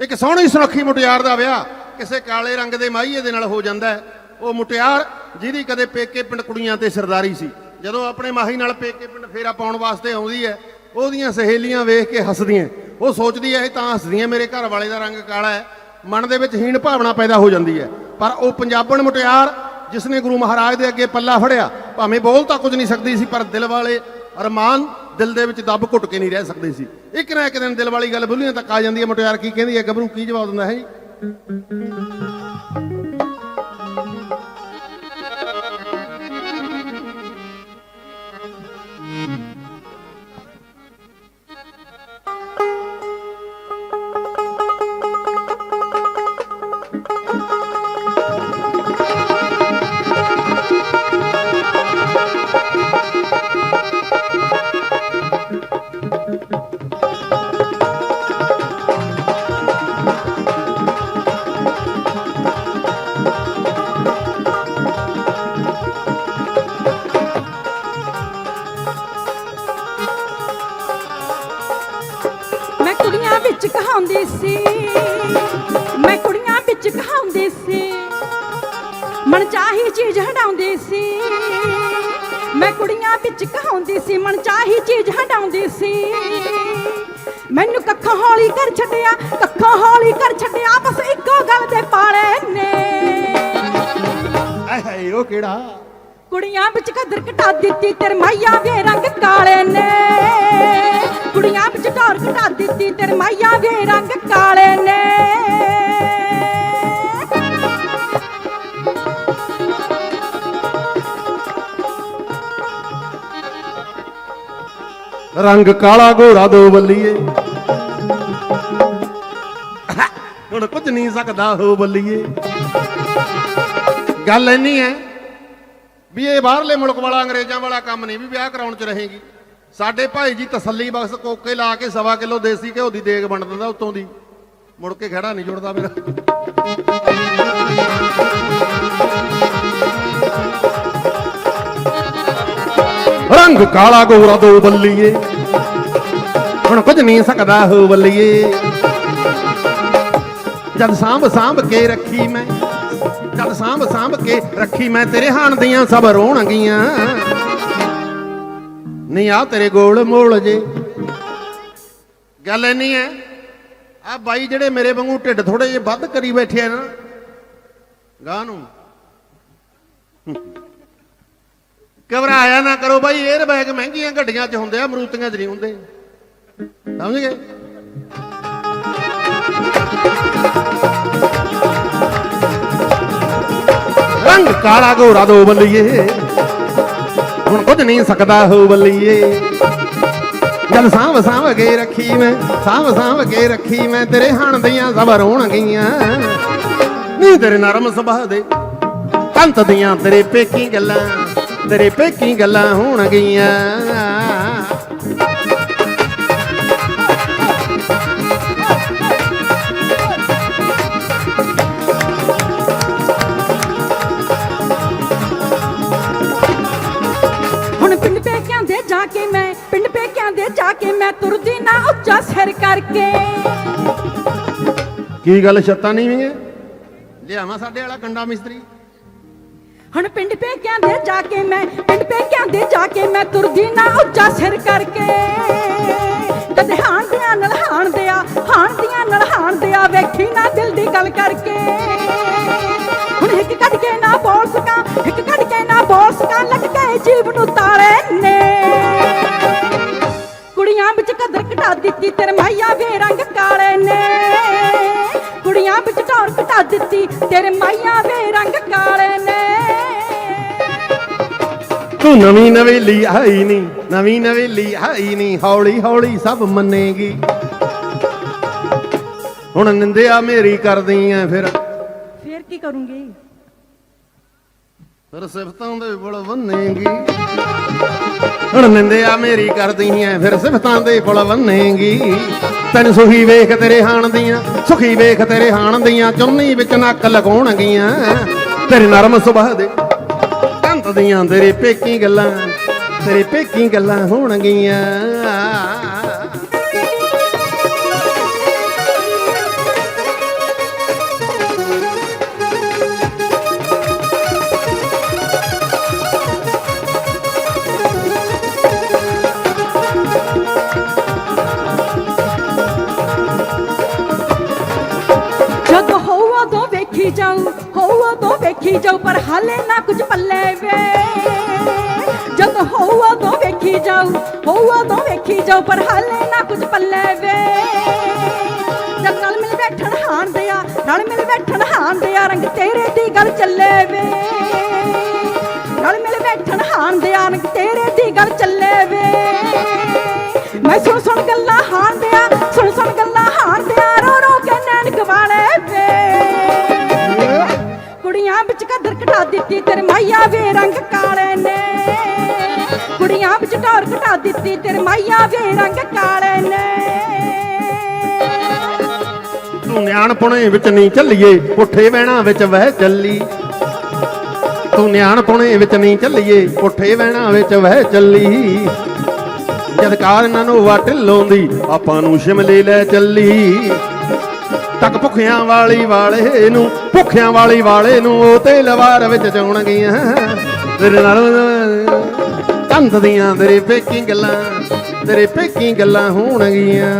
ਇੱਕ ਸੋਹਣੀ ਸੁਨੱਖੀ ਮੁਟਿਆਰ ਦਾ ਵਿਆਹ ਕਿਸੇ ਕਾਲੇ ਰੰਗ ਦੇ ਮਾਹੀਏ ਦੇ ਨਾਲ ਹੋ ਜਾਂਦਾ ਹੈ। ਉਹ ਮੁਟਿਆਰ ਜਿਹਦੀ ਕਦੇ ਪੇਕੇ ਪਿੰਡ ਕੁੜੀਆਂ ਤੇ ਸਰਦਾਰੀ ਸੀ। ਜਦੋਂ ਆਪਣੇ ਮਾਹੀ ਨਾਲ ਪੇਕੇ ਪਿੰਡ ਫੇਰਾ ਪਾਉਣ ਵਾਸਤੇ ਆਉਂਦੀ ਹੈ, ਉਹਦੀਆਂ ਸਹੇਲੀਆਂ ਵੇਖ ਕੇ ਹੱਸਦੀਆਂ ਉਹ ਸੋਚਦੀ ਹੈ, ਇਹ ਤਾਂ ਹੱਸਦੀਆਂ ਮੇਰੇ ਘਰ ਵਾਲੇ ਦਾ ਰੰਗ ਕਾਲਾ ਹੈ। ਮਨ ਦੇ ਵਿੱਚ ਹੀਣ ਭਾਵਨਾ ਪੈਦਾ ਹੋ ਜਾਂਦੀ ਹੈ। ਪਰ ਉਹ ਪੰਜਾਬਣ ਮੁਟਿਆਰ ਜਿਸ ਨੇ ਗੁਰੂ ਮਹਾਰਾਜ ਦੇ ਅੱਗੇ ਪੱਲਾ ਫੜਿਆ, ਭਾਵੇਂ ਬੋਲ ਤਾਂ ਕੁਝ ਨਹੀਂ ਸਕਦੀ ਸੀ, ਪਰ ਦਿਲ ਵਾਲੇ ਅਰਮਾਨ ਦਿਲ ਦੇ ਵਿੱਚ ਦੱਬ ਘੁੱਟ ਕੇ ਨਹੀਂ ਰਹਿ ਸਕਦੇ ਸੀ। ਇੱਕ ਨਾ ਇੱਕ ਦਿਨ ਦਿਲ ਵਾਲੀ ਗੱਲ ਬੁੱਲੀਆਂ ਤੱਕ ਆ ਜਾਂਦੀ ਹੈ ਮੁਟਿਆਰ, ਕੀ ਕਹਿੰਦੀ ਹੈ ਗੱਭਰੂ, ਕੀ ਜਵਾਬ ਦਿੰਦਾ ਹੈ ਜੀ? ਕਹਾਉਂਦੀ ਸੀ। ਮੈਂ ਕੁੜੀਆਂ ਵਿੱਚ ਕਹਾਉਂਦੀ ਸੀ। ਮਨ ਚਾਹੀ ਚੀਜ਼ ਹਟਾਉਂਦੀ ਸੀ। ਮੈਂ ਕੁੜੀਆਂ ਵਿੱਚ ਕਹਾਉਂਦੀ ਸੀ। ਮਨ ਚਾਹੀ ਚੀਜ਼ ਹਟਾਉਂਦੀ ਸੀ। ਮੈਨੂੰ ਕੱਖੋਂ ਹੌਲੀ ਕਰ ਛੱਡਿਆ ਕੱਖੋਂ ਹੌਲੀ ਕਰ ਛੱਡਿਆ ਬਸ ਇੱਕੋ ਗੱਲ ਦੇ ਪਾਲੇ ਨੇ। ਐ ਹਾਏ ਉਹ ਕਿਹੜਾ? ਕੁੜੀਆਂ ਵਿੱਚ ਕਦਰ ਘਟਾ ਦਿੱਤੀ ਤੇਰੇ ਮਾਈਆ ਦੇ ਰੰਗ ਕਾਲੇ ਨੇ। ਕੁੜੀਆਂ ਵਿੱਚ ਦਿੱਤੀ, ਤੇਰੇ ਮਾਈਆ ਦੇ ਰੰਗ ਕਾਲੇ ਨੇ। ਰੰਗ ਕਾਲਾ ਘੋੜਾ ਦੋ ਬੱਲੀਏ। ਹੁਣ ਕੁਝ ਨਹੀਂ ਸਕਦਾ ਹੋ ਬੱਲੀਏ। ਗੱਲ ਇੰਨੀ ਹੈ ਵੀ ਇਹ ਬਾਹਰਲੇ ਮੁਲਕ ਵਾਲਾ, ਅੰਗਰੇਜ਼ਾਂ ਵਾਲਾ ਕੰਮ ਨਹੀਂ, ਵੀ ਵਿਆਹ ਕਰਾਉਣ ਚ ਰਹੇਗੀ। ਸਾਡੇ ਭਾਈ ਜੀ ਤਸੱਲੀ ਬਖਸ਼ ਕੋਕੇ ਲਾ ਕੇ ਸਵਾ ਕਿਲੋ ਦੇਸੀ ਘਿਓ ਦੀ ਦੇਗ ਵੰਡ ਦਿੰਦਾ ਉਤੋਂ ਦੀ। ਮੁੜ ਕੇ ਖੜਾ ਨਹੀਂ ਜੁੜਦਾ ਮੇਰਾ। ਰੰਗ ਕਾਲਾ ਗੋਰਾ ਦੋ ਬੱਲੀਏ। ਹੁਣ ਕੁਝ ਨਹੀਂ ਸਕਦਾ ਹੋ ਬੱਲੀਏ। ਜਦ ਸਾਂਭ ਸਾਂਭ ਕੇ ਰੱਖੀ ਮੈਂ, ਜਦ ਸਾਂਭ ਸਾਂਭ ਕੇ ਰੱਖੀ ਮੈਂ, ਤੇਰੇ ਹਾਣ ਦੀਆਂ ਸਭ ਰੋਣਗੀਆਂ। ਨਹੀਂ ਆ ਤੇਰੇ ਗੋਲ ਮੋਲ ਜੇ। ਗੱਲ ਇੰਨੀ ਹੈ ਆ ਬਾਈ ਜਿਹੜੇ ਮੇਰੇ ਵਾਂਗੂ ਢਿੱਡ ਥੋੜੇ ਜਿਹੇ ਵੱਧ ਕਰੀ ਬੈਠੇ ਆ ਨਾ, ਗਾਹ ਨੂੰ। ਘਬਰਾਇਆ ਨਾ ਕਰੋ ਬਾਈ 에ਅਰ ਬੈਗ ਮਹਿੰਗੀਆਂ ਗੱਡੀਆਂ 'ਚ ਹੁੰਦੇ ਆ ਮਰੂਤੀਆਂ 'ਚ ਨਹੀਂ ਹੁੰਦੇ। ਸਮਝ ਗਏ? ਰੰਗ ਕਾਲਾ ਗੋਰਾ ਦੋ ਬੱਲੀਏ ਹੁਣ ਨਹੀਂ ਸਕਦਾ ਹੋ ਬੱਲੀਏ। ਜਦ ਸਾਂਭ ਸਾਂਭ ਕੇ ਰੱਖੀ ਮੈਂ, ਸਾਂਭ ਸਾਂਭ ਕੇ ਰੱਖੀ ਮੈਂ, ਤੇਰੇ ਹਣ ਦੀਆਂ ਸਭ ਰੋਣ ਗਈਆਂ। ਨੀ ਤੇਰੇ ਨਰਮ ਸੁਭਾਅ ਦੇ ਕੰਤ ਦੀਆਂ ਤੇਰੇ ਪੇਕੀ ਗੱਲਾਂ, ਤੇਰੇ ਪੇਕੀ ਗੱਲਾਂ ਹੋਣ ਗਈਆਂ। ਪਿੰਡ ਪੇਕਿਆਂ ਦੇ ਜਾ ਕੇ ਮੈਂ ਤੁਰਦੀ ਨਾ ਉੱਚਾ ਸਿਰ ਕਰਕੇ। ਕੀ ਗੱਲ ਛੱਤਾਂ ਨਹੀਂ ਵੀ ਲਿਆਵਾਂ ਸਾਡੇ ਵਾਲਾ ਕੰਡਾ ਮਿਸਤਰੀ। ਹੁਣ ਪਿੰਡ ਪੇਕਿਆਂ ਦੇ ਜਾ ਕੇ ਮੈਂ ਪਿੰਡ ਪੇਕਿਆਂ ਦੇ ਜਾ ਕੇ ਮੈਂ ਤੁਰਦੀ ਨਾ ਉੱਚਾ ਸਿਰ ਕਰਕੇ। ਕਦੇ ਹਾਣ ਦਿਆਂ ਨਾਲ ਹਾਣ ਦਿਆ ਹਾਣ ਦਿਆਂ ਨਾਲ ਹਾਣ ਦਿਆ ਵੇਖੀ ਨਾ ਦਿਲ ਦੀ ਗੱਲ ਕਰਕੇ। ਹੁਣ ਇੱਕ ਕੱਢ ਕੇ ਨਾ ਬੋਲ ਦਿੱਤੀ ਤੇਰੇ ਮਾਈਆ ਵੇ ਰੰਗ ਕਾਲੇ ਨੇ। ਕੁੜੀਆਂ ਵਿੱਚ ਢੋਰ ਘਟਾ ਦਿੱਤੀ ਤੇਰੇ ਮਾਈਆ ਵੇ ਰੰਗ ਕਾਲੇ ਨੇ। ਤੂੰ ਨਵੀਂ ਨਵੇਲੀ ਆਈ ਨਹੀਂ ਨਵੀਂ ਨਵੇਲੀ ਆਈ ਨਹੀਂ ਹੌਲੀ ਹੌਲੀ ਸਭ ਮੰਨੇਗੀ। ਹੁਣ ਨਿੰਦਿਆ ਮੇਰੀ ਕਰਦੀ ਐ ਫਿਰ। ਫੇਰ ਕੀ ਕਰੂੰਗੀ? ਫਿਰ ਸਿਫਤਾਂ ਦੇ ਬਲ ਬੰਨੇਗੀ। ਹੁਣ ਨਿੰਦਿਆ ਮੇਰੀ ਕਰਦੀ ਐ, ਫਿਰ ਸਿਫਤਾਂ ਦੇ ਬਲ ਬੰਨੇਗੀ ਤੈਨੂੰ ਸੁਖੀ ਵੇਖ ਤੇਰੇ ਹਾਣ ਦੀਆਂ, ਸੁਖੀ ਵੇਖ ਤੇਰੇ ਹਾਣ ਦੀਆਂ, ਚੁੰਨੀ ਵਿੱਚ ਨੱਕ ਲਗਾਉਣਗੀਆਂ। ਤੇਰੇ ਨਰਮ ਸੁਭਾਅ ਦੇ ਕੰਤ ਦੀਆਂ ਤੇਰੇ ਪੇਕੀ ਗੱਲਾਂ, ਤੇਰੇ ਪੇਕੀ ਗੱਲਾਂ ਹੋਣਗੀਆਂ। ਵੇਖੀ ਜਾਓ ਪਰ ਹਾਲੇ ਨਾ ਕੁਝ ਪੱਲੇ ਵੇ। ਜਦ ਹੋਊ ਉਦੋਂ ਵੇਖੀ ਜਾਓ ਹੋਊ ਉਦੋਂ ਵੇਖੀ ਜਾਓ ਪਰ ਹਾਲੇ ਨਾ ਕੁਝ ਪੱਲੇ ਵੇ। ਜਦ ਨਾਲ ਮਿਲ ਬੈਠਣ ਹਾਣ ਦਿਆ ਨਾਲ ਮਿਲ ਬੈਠਣ ਹਾਣ ਦਿਆ, ਰੰਗ ਤੇਰੇ ਦੀ ਗੱਲ ਚੱਲੇ ਵੇ। ਨਾਲ ਮਿਲ ਬੈਠਣ ਹਾਣ ਦਿਆ, ਰੰਗ ਤੇਰੇ ਦੀ ਗੱਲ ਚੱਲੇ ਵੇ। ਮੈਂ ਸੁਣ ਸੁਣ ਗੱਲਾਂ ਹਾਣ ਦਿਆ ਦਿੱਤੀ ਤੇਰੇ ਮਾਈਆ ਵੇ ਰੰਗ ਕਾਲੇ ਨੇ। ਕੁੜੀਆਂ ਵਿੱਚ ਟੌਰ ਘਟਾ ਦਿੱਤੀ ਤੇਰੇ ਮਾਈਆ ਵੇ ਰੰਗ ਕਾਲੇ ਨੇ। ਤੂੰ ਨਿਆਣਪੁਣੇ ਵਿੱਚ ਨਹੀਂ ਚੱਲੀਏ, ਪੁੱਠੇ ਵਹਿਣਾ ਵਿੱਚ ਵਹਿ ਚੱਲੀ। ਤੂੰ ਨਿਆਣਪੁਣੇ ਵਿੱਚ ਨਹੀਂ ਚੱਲੀਏ, ਪੁੱਠੇ ਵਹਿਣਾ ਵਿੱਚ ਵਹਿ ਚੱਲੀ। ਜਦ ਕਾਰ ਇਹਨਾਂ ਨੂੰ ਵੱਟ ਲਾਉਂਦੀ ਆਪਾਂ ਨੂੰ ਸ਼ਿਮਲੇ ਲੈ ਚੱਲੀ। ਤੱਕ ਭੁੱਖਿਆਂ ਵਾਲੀ ਵਾਲੇ ਨੂੰ, ਭੁੱਖਿਆਂ ਵਾਲੀ ਵਾਲੇ ਨੂੰ ਉਹ ਤੇ ਲਵਾਰ ਵਿੱਚ ਜਾਉਣ ਤੇਰੇ ਨਾਲ ਚੰਦ ਦੀਆਂ ਤੇਰੇ ਪੇਕੀ ਗੱਲਾਂ ਤੇਰੇ ਪੇਕੀ ਗੱਲਾਂ ਹੋਣਗੀਆਂ।